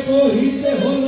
কহিতে হলো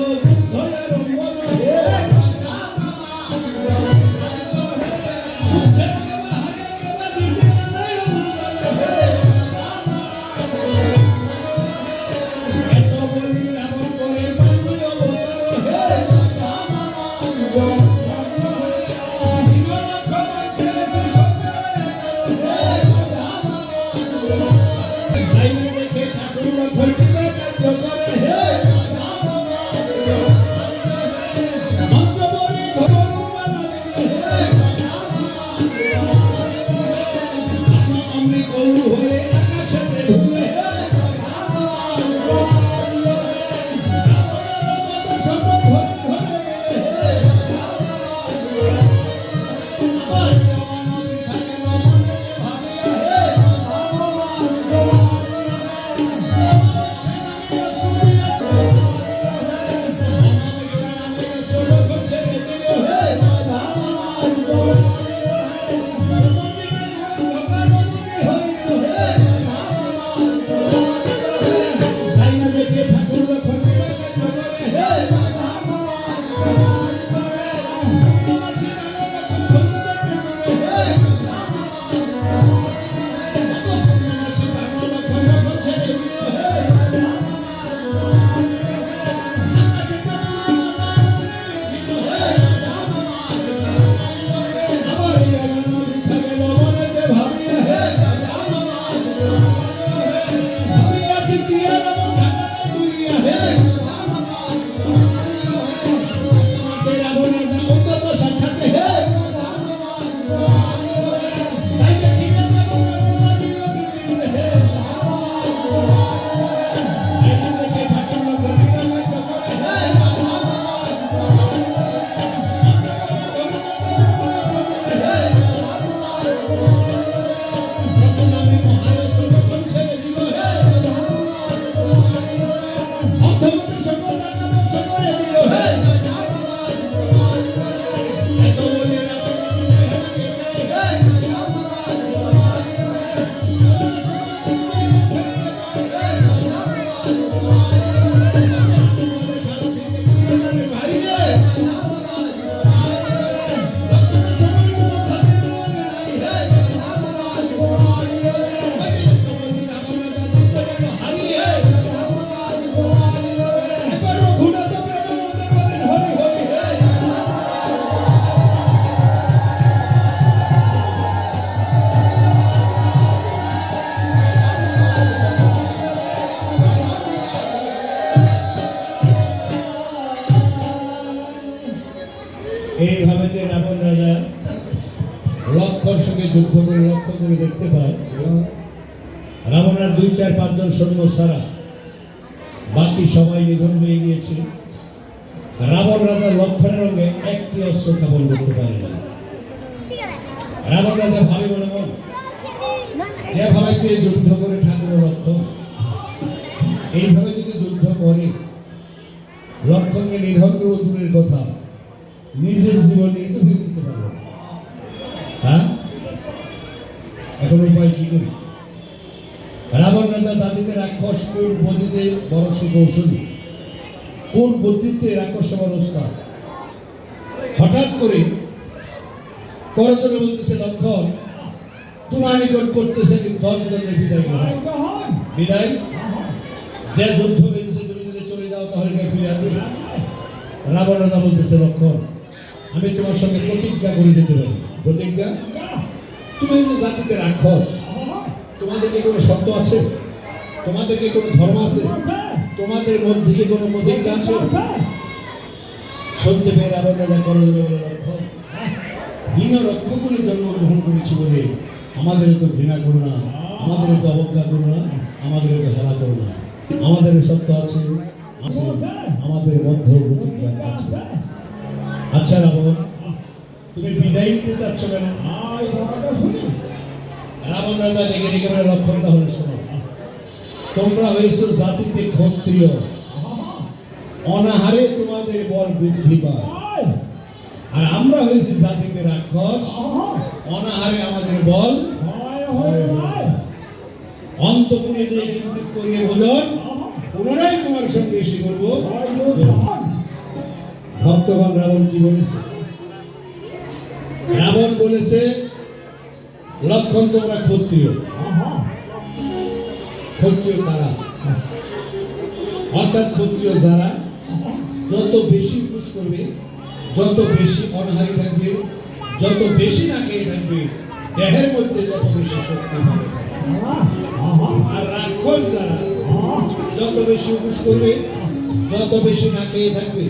যুদ্ধ করে লক্ষ্য করে দেখতে পায় রাবণের দুই, চার পাঁচজন সৈন্য ছাড়া বাকি সবাই নিধন হয়ে গিয়েছে। রাবণ রাজা লক্ষণের রঙে একটি অস্ত্র স্থাপন করতে পারে না। রাবণ রাজা ভাবে মনে মন, যেভাবে তুই যুদ্ধ করে ঠাকুরের লক্ষণ, এইভাবে যদি যুদ্ধ করে, লক্ষণকে নিধন করব দূরের কথা। নিজের জীবনে তো ফিরে দিতে পারব না। হ্যাঁ করি রাবণ রাজা দাদিতে রাক্ষস, কোন বুদ্ধিতে বড় সুকৌশলী কোন বুদ্ধিতে রাক্ষস সবার ওস্তাদ হঠাৎ করে করজনে বলতেছে লক্ষণ, তোমার নিকট করতেছে দশ জনের বিদায় বিদায়? যে যুদ্ধ বেঁধেছে তুমি যদি চলে যাও, তাহলে ফিরে আসবে রাবণ রাজা বলতেছে, লক্ষণ, আমি তোমার সঙ্গে প্রতিজ্ঞা করে যেতে পারি। প্রতিজ্ঞা? তুমি যে জাতিতে রাক্ষস তোমাদের কি কোনো শব্দ আছে? তোমাদের কি কোনো ধর্ম আছে? তোমাদের মধ্যে কোনো প্রতিজ্ঞা আছে? রাজা করলে বলে লক্ষণ হীন রক্ষক জন্মগ্রহণ করেছি বলে আমাদের তো ঘৃণা করো না, আমাদের তো অবজ্ঞা করো না, আমাদের তো হেলা করো না। আমাদের সত্য আছে আমাদের মধ্য আছে। আচ্ছা রাবণ তুমি বিদায় নিতে চাচ্ছ কেন? রাবণ রাজা ডেকে ডেকে বলে লক্ষণ তাহলে শোনো। তোমরা হয়েছো জাতিতে ক্ষত্রিয়। অনাহারে তোমাদের বল বৃদ্ধি পায়। আর আমরা হয়েছি জাতিতে রাক্ষস। অনাহারে আমাদের বল অন্তপুরে যে কিঞ্চিত করিয়ে ভোজন পুনরায় তোমার সঙ্গে এসে করব। ভক্তগণ রাবণ কি বলেছে? রাবণ বলেছে লক্ষণ তোমরা ক্ষত্রিয়। ক্ষত্রিয় কারা? অর্থাৎ ক্ষত্রিয় যারা যত বেশি পুষ করবে যত বেশি অনাহারি থাকবে যত বেশি না খেয়ে থাকবে দেহের মধ্যে যত বেশি শক্তি হবে। আর রাক্ষস যারা যত বেশি উপোস করবে যত বেশি না খেয়ে থাকবে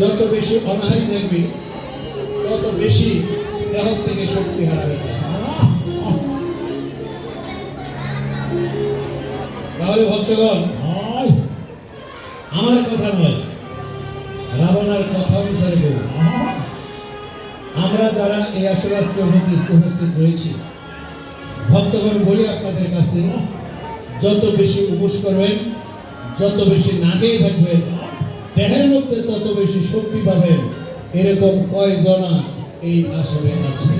যত বেশি অনাহারি থাকবে তত বেশি দেহ থেকে শক্তি হারাবে। তাহলে ভক্তগণ আমার কথা নয় রাবণার কথা অনুসারে বলুন। আমরা যারা এই আসরে আজকে উপস্থিত রয়েছি ভক্তগণ বলি আপনাদের কাছে যত বেশি উপোস করবেন যত বেশি না খেয়ে থাকবেন দেহের মধ্যে তত বেশি শক্তি পাবেন এরকম কয়জনা এই আসরে আছে?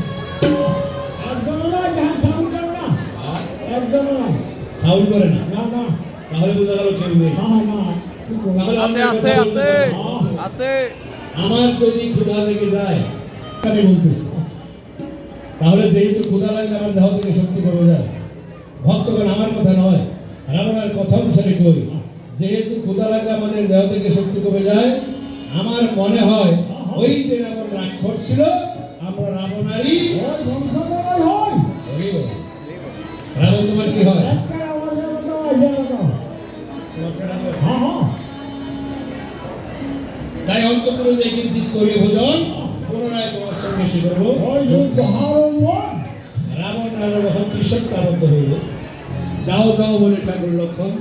সাউন্ড করে না। না। তাহলে বোঝা গেল কেউ নেই না না। ঠিক বলেছ। তাহলে আছে আছে আছে আছে। আমার যদি ক্ষুধা লেগে যায় আমি বলতেছি। তাহলে যেহেতু ক্ষুধা লাগলে আমার দেহ থেকে শক্তি কমে যায়। ভক্তগণ আমার কথা নয়। রাবণের কথা অনুসারে কই? যেহেতু ক্ষুধা লাগলে আমাদের দেহ থেকে শক্তি কমে যায় আমার মনে হয় ওই যে রাবণ রাক্ষস ছিল আমরা হয়? রাবণ তোমার কি হয়। মতো আহা তাই অন্তপুরে যে কিঞ্চিত করি ভোজন পুনরায় তোমার সঙ্গে এসে করব। রাবণ রাজা যখন কৃষকাবদ্ধ হইল যাও যাও বলে ঠাকুর লক্ষণ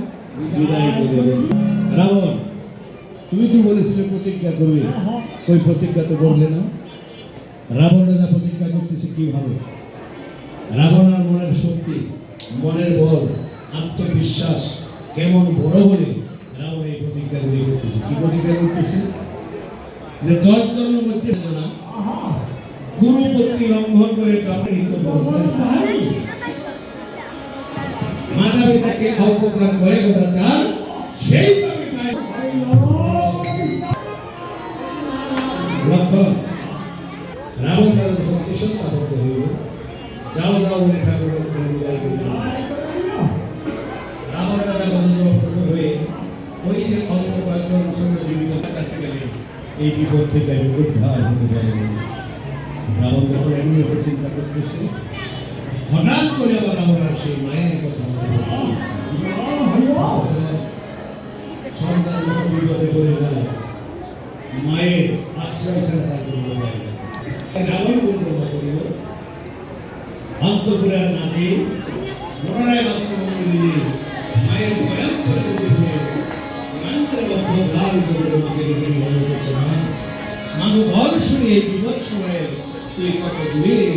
বিদায় করে রাবণ তুমি তো বলেছিলে প্রতিজ্ঞা করবে। ওই প্রতিজ্ঞা তো করলে না? রাবণ রাজা প্রতিজ্ঞা করতেছে কীভাবে? রাবণার মনের শক্তি মনের বল আত্মবিশ্বাস কেমন বড় হলে রাবণ এই প্রতিজ্ঞা গুলি করতেছে? কি প্রতিজ্ঞা করতেছে? যে দশ জনের মধ্যে না আহা গুরুপত্তি লঙ্ঘন করে মাতা পিতাকে অপকার করে কথা চান সেই আমি উদ্ধার হতে পারব রাবণ যখন এমনি চিন্তা করতেছে। হঠাৎ করে আবার রাবণার মাগো বল